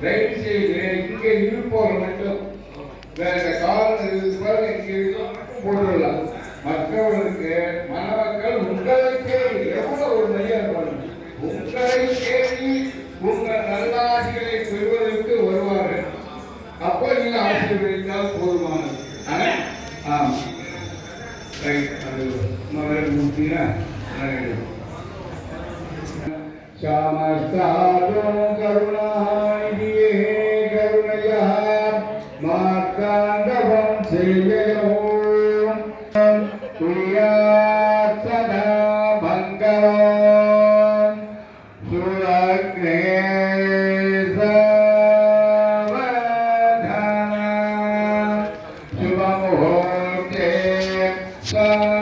தயவு செய்து இங்கே இருப்பவர் மட்டும் வேற காரணம் இருக்கு பாருங்க இங்கே இருக்கவங்க போட்டுடலாம். மற்றவர்களுக்கு மணமக்கள் உங்களை கேள்வி எவ்வளவு ஒரு உங்களை கேள்வி உங்கள் நல்லாசிரியர் ಅದು ಮಗಳ ಮೂರ್ತಿನ ನನಗೆ ಶಾಮಸ್ತಾದೋ ಕರುಣಾನಿಧಿಯೇ ಕರುಣಯ ಮಾರ್ಕಾಂಡವಂ ಸೇವೆಯೋ ಪ್ರಿಯಾತ್ ಸದಾ ಭಂಗವಂ ಸುರಗ್ನೇ Yeah.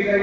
create